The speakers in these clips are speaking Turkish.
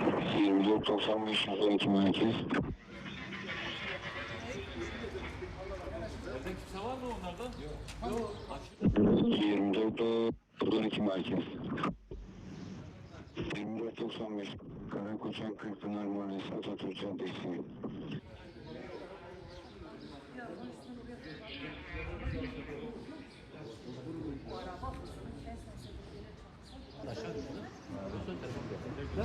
2495 112 merkez. Kimse var mı onlardan? Yok. Yok. Aç. 24 12 merkez. 2495 Karakoçan Kırkpınar Mahallesi Atatürk Caddesi. Bir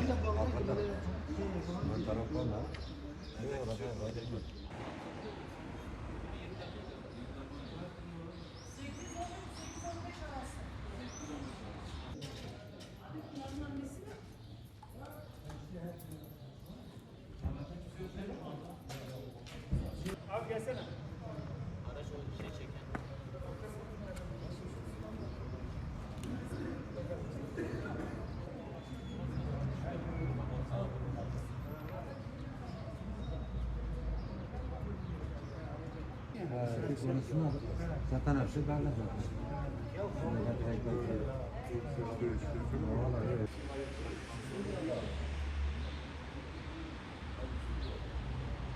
konusunu aldık. Zaten her şey belli zaten. Şimdi ben tek tek-.